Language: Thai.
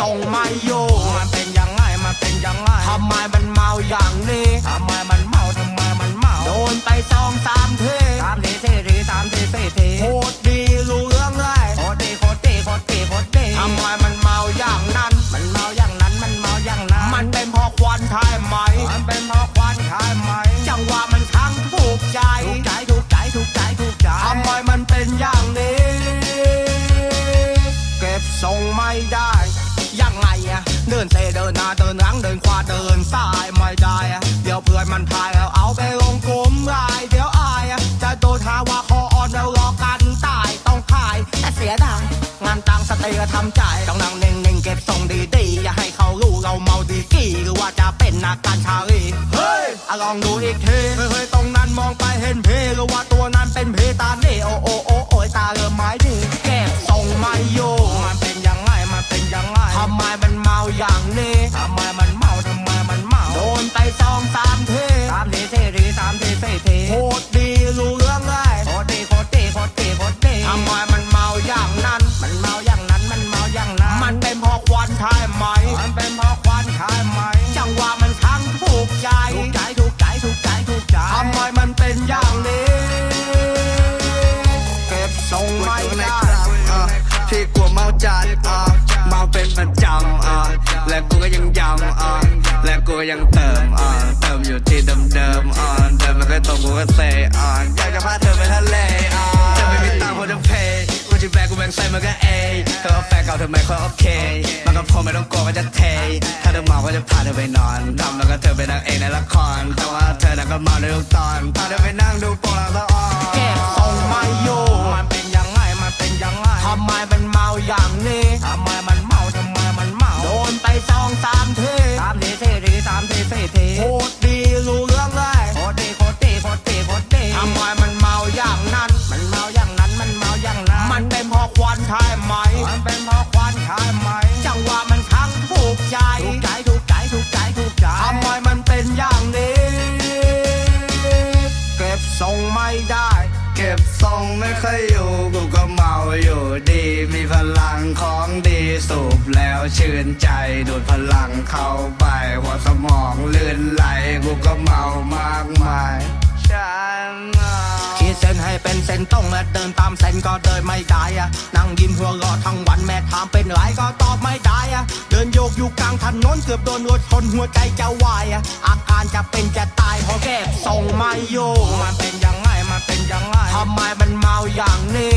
ส่งไม่โยมันเป็นยังไงมันเป็นยังไงทำไมมันเมาอย่างนี้ทำไม นเซเดินหน้าเดินหลังเดินขวาเดินซ้ายไม่ได้อะเดี๋ยวเพื่อนมันพายแล้วเอาไปลงกลุ่มไลน์เดี๋ยวอายอะจะโดนหาว่าคออ่อนแล้วรอกันตายต้องขายแต่เสียดายงานตังสติก็ทำใจต้องนั่งเน่งเน่งๆเก็บทรงดีๆอย่าให้เขารู้เราเมาดีกี่หรือว่าจะเป็นอาการชาลีเฮ้ยอะลองดูอีกทีเฮ้ยๆตรงนั้นมองไปเห็นเพหรือว่าตัวนั้นเป็นเพตาเน่โอโอโอโอยตาเริ่มไม้ดีเก็ ไปสองสามทีสามทีสี่ทีสามทีสี่ทีโคตรดีรู้เรื่องเลยโคตรดีโคตรดีโคตรดีโคตรดีทำไมมันเมาอย่างนั้น มันเมาอย่างนั้นมันเมาอย่างนั้น มันเป็นเพราะควันใช่ไหม มันเป็นเพราะควันใช่ไหม จังหวะมันทั้งถูกใจ ถูกใจถูกใจถูกใจถูกใจทำไมมันเป็นอย่างนี้ เก็บทรงไม่ได้อะที่กลัวเมาจัดอะเมาเป็นประจำอะและกูก็ยังย้ำ ที่เดิมๆอะเดิมแล้วก็ตรงกูก็เซอะอยากจะพาเธอไปทะเลอะเธอไม่มีตังค์พอจะเพย์กูจะแบกกูแบ่งใส่มันก็เอเธอเอาแฟนเก่าเธอไม่ค่อยโอเค มันก็พอไม่ต้องกลัวว่าจะเท ถ้าเธอเมาก็จะพาเธอไปนอนทำแล้วก็เธอเป็นนางเอกในละครแต่ว่าเธอน่ะก็เมาในทุกตอนพาเธอไปนั่งดูโปรละอ่อนเก็บทรงไม่อ ก็บทรงไม่ค่อยอยู่ กูก็เมาอยู่ดี มีพลังของดีสูบแล้วชื่นใจดูดพลังเข้าไป หัวสมองลื่นไหล กูก็เมามากมายฉันเมาขีดเส้นให้เป็นเส้นตรงและเดินตามเส้นก็เดินไม่ได้อะนั่งยิ้มหัวเราะทั้งวันแม่ถามเป็นไรก็ตอบไม่ได้อะเดินโยกอยู่กลางถนนเกือบโดนรถชนหัวใจจะวายอะอาการจะเป็นจะตายเพราะเก็บทรงไม่อยู่มันำไมมันเมาอย่างนี้